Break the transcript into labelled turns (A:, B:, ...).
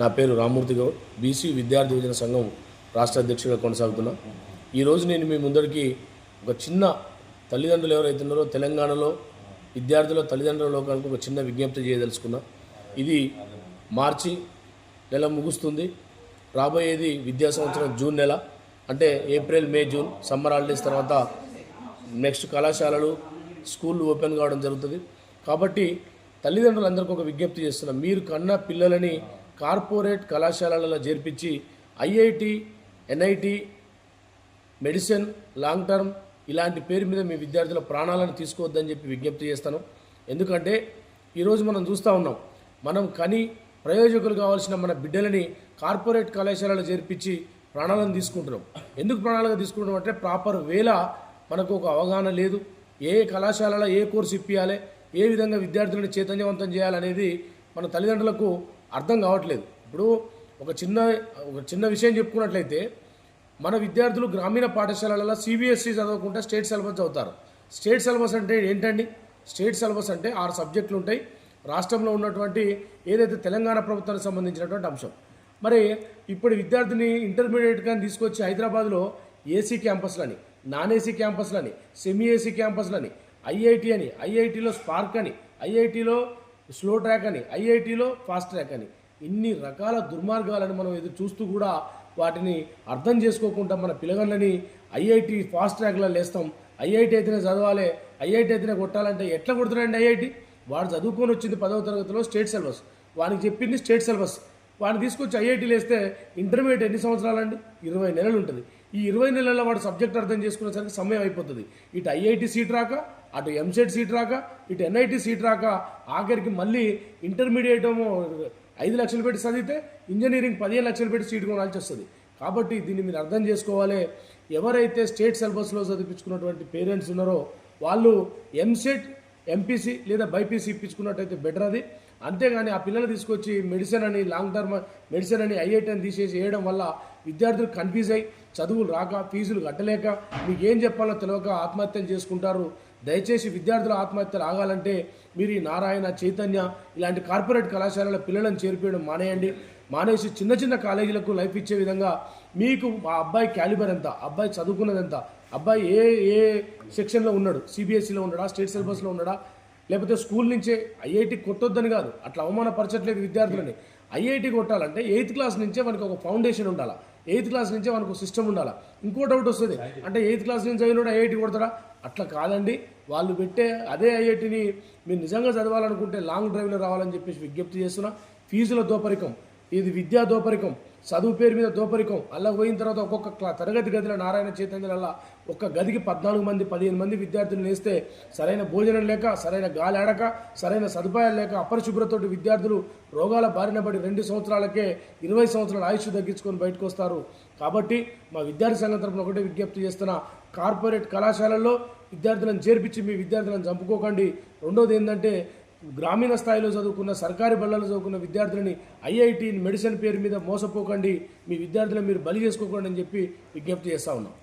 A: నా పేరు రామూర్తి గౌడ్. బీసీ విద్యార్థి యువజన సంఘం రాష్ట్ర అధ్యక్షుడిగా కొనసాగుతున్నా. ఈరోజు నేను మీ ముందరికి ఒక చిన్న తల్లిదండ్రులు ఎవరైతే ఉన్నారో తెలంగాణలో విద్యార్థుల తల్లిదండ్రుల లోకానికి ఒక చిన్న విజ్ఞప్తి చేయదలుచుకున్నా. ఇది మార్చి నెల ముగుస్తుంది. రాబోయేది విద్యా సంవత్సరం జూన్ నెల. అంటే April May June summer holidays తర్వాత నెక్స్ట్ కళాశాలలు స్కూళ్ళు ఓపెన్ కావడం జరుగుతుంది. కాబట్టి తల్లిదండ్రులందరికీ ఒక విజ్ఞప్తి చేస్తున్నాం. మీరు కన్న పిల్లలని కార్పొరేట్ కళాశాలలలో చేర్పించి IIT NIT medicine long term ఇలాంటి పేరు మీద మీ విద్యార్థుల ప్రాణాలను తీసుకోవద్దని చెప్పి విజ్ఞప్తి చేస్తాను. ఎందుకంటే ఈరోజు మనం చూస్తూ ఉన్నాం మనం కని ప్రయోజకులు కావాల్సిన మన బిడ్డలని కార్పొరేట్ కళాశాలలో చేర్పించి ప్రాణాలను తీసుకుంటున్నాం. ఎందుకు ప్రాణాలుగా తీసుకుంటున్నాం అంటే ప్రాపర్ వేళ మనకు ఒక అవగాహన లేదు. ఏ కళాశాలలో ఏ కోర్సు ఇప్పియాలి? ఏ విధంగా విద్యార్థులను చైతన్యవంతం చేయాలనేది మన తల్లిదండ్రులకు అర్థం కావట్లేదు. ఇప్పుడు ఒక చిన్న ఒక చిన్న విషయం చెప్పుకున్నట్లయితే మన విద్యార్థులు గ్రామీణ పాఠశాలలలో సిబిఎస్ఈ చదవకుండా స్టేట్ సిలబస్ చదువుతారు. స్టేట్ సిలబస్ అంటే ఏంటండి? స్టేట్ సిలబస్ అంటే ఆరు సబ్జెక్టులు ఉంటాయి. రాష్ట్రంలో ఉన్నటువంటి ఏదైతే తెలంగాణ ప్రభుత్వానికి సంబంధించినటువంటి అంశం. మరి ఇప్పుడు విద్యార్థిని ఇంటర్మీడియట్ కానీ తీసుకొచ్చి హైదరాబాద్లో ఏసీ క్యాంపస్లని నాన్ ఏసీ క్యాంపస్లని సెమీ ఏసీ క్యాంపస్లని ఐఐటి అని ఐఐటిలో స్పార్క్ అని ఐఐటిలో స్లో ట్రాక్ అని ఐఐటిలో ఫాస్ట్ ట్రాక్ అని. ఇన్ని రకాల దుర్మార్గాలను మనం ఎదురు చూస్తూ కూడా వాటిని అర్థం చేసుకోకుండా మన పిల్లగాళ్ళని ఐఐటి ఫాస్ట్ ట్రాక్లో లేస్తాం. ఐఐటి అయితేనే చదవాలి ఐఐటి అయితేనే కొట్టాలంటే ఎట్లా కొడుతున్నాడండి ఐఐటి? వాడు చదువుకొని వచ్చింది పదవ తరగతిలో స్టేట్ సిలబస్. వానికి చెప్పింది స్టేట్ సిలబస్. వాడిని తీసుకొచ్చి ఐఐటీలు వేస్తే ఇంటర్మీడియట్ ఎన్ని సంవత్సరాలండి? ఇరవై నెలలు ఉంటుంది. ఈ ఇరవై నెలల్లో వాడు సబ్జెక్ట్ అర్థం చేసుకునేసరికి సమయం అయిపోతుంది. ఇటు ఐఐటి సీట్ రాక అటు ఎంసెట్ సీట్ రాక ఇటు ఎన్ఐటి సీట్ రాక ఆఖరికి మళ్ళీ ఇంటర్మీడియట్ ఏమో ఐదు లక్షలు పెట్టి చదివితే ఇంజనీరింగ్ పదిహేను లక్షలు పెట్టి సీట్ కొనాల్సి వస్తుంది. కాబట్టి దీన్ని మీరు అర్థం చేసుకోవాలి. ఎవరైతే స్టేట్ సిలబస్లో చదివించుకున్నటువంటి పేరెంట్స్ ఉన్నారో వాళ్ళు ఎంసెట్ ఎంపీసీ లేదా బైపీసీ ఇప్పించుకున్నట్టయితే బెటర్ అది. అంతేగాని ఆ పిల్లలు తీసుకొచ్చి మెడిసిన్ అని లాంగ్ టర్మ్ మెడిసిన్ అని ఐఐటి అని తీసేసి వేయడం వల్ల విద్యార్థులు కన్ఫ్యూజ్ అయ్యి చదువులు రాక ఫీజులు కట్టలేక మీకు ఏం చెప్పాలో తెలియక ఆత్మహత్యలు చేసుకుంటారు. దయచేసి విద్యార్థుల ఆత్మహత్యలు ఆగాలంటే మీరు ఈ నారాయణ చైతన్య ఇలాంటి కార్పొరేట్ కళాశాలల పిల్లలను చేర్పించడం మానేయండి. మానేసి చిన్న చిన్న కాలేజీలకు లైఫ్ ఇచ్చే విధంగా మీకు మా అబ్బాయి క్యాలిబర్ ఎంత? అబ్బాయి చదువుకున్నది ఎంత? అబ్బాయి ఏ ఏ సెక్షన్లో ఉన్నాడు? సిబిఎస్ఈలో ఉన్నాడా? స్టేట్ సిలబస్లో ఉన్నాడా? లేకపోతే స్కూల్ నుంచే ఐఐటి కొట్టొద్దని కాదు. అట్లా అవమానపరచట్లేదు విద్యార్థులని. ఐఐటి కొట్టాలంటే ఎయిత్ క్లాస్ నుంచే మనకు ఒక ఫౌండేషన్ ఉండాలి? ఎయిత్ క్లాస్ నుంచే మనకు సిస్టమ్ ఉండాలి? ఇంకో డౌట్ వస్తుంది. అంటే ఎయిత్ క్లాస్ నుంచి చదివినోడు ఐఐటి కొడతారా? అట్లా కాదండి. వాళ్ళు పెట్టే అదే ఐఐటిని మీరు నిజంగా చదవాలనుకుంటే లాంగ్ డ్రైవ్లో రావాలని చెప్పేసి విజ్ఞప్తి చేస్తున్నా. ఫీజుల దోపరికం. ఇది విద్యా దోపరికం. చదువు పేరు మీద దోపరికం అలా పోయిన తర్వాత ఒక్కొక్క క్లా తరగతి గదిలో నారాయణ చైతన్యాల ఒక్క గదికి పద్నాలుగు మంది పదిహేను మంది విద్యార్థులు నేస్తే సరైన భోజనం లేక సరైన గాలి ఆడక సరైన సదుపాయాలు లేక అపరిశుభ్రతోటి విద్యార్థులు రోగాల బారిన పడి రెండు సంవత్సరాలకే ఇరవై సంవత్సరాల ఆయుష్ తగ్గించుకొని బయటకు వస్తారు. కాబట్టి మా విద్యార్థి సంఘం తరపున ఒకటే విజ్ఞప్తి చేస్తున్న కార్పొరేట్ కళాశాలల్లో విద్యార్థులను చేర్పించి మీ విద్యార్థులను చంపుకోకండి. రెండోది ఏంటంటే గ్రామీణ స్థాయిలో చదువుకున్న సర్కారీ బళ్ళలో చదువుకున్న విద్యార్థులని ఐఐటి మెడిసిన్ పేరు మీద మోసపోకండి. మీ విద్యార్థులను మీరు బలి చేసుకోకండి అని చెప్పి విజ్ఞప్తి చేస్తూ ఉన్నాం.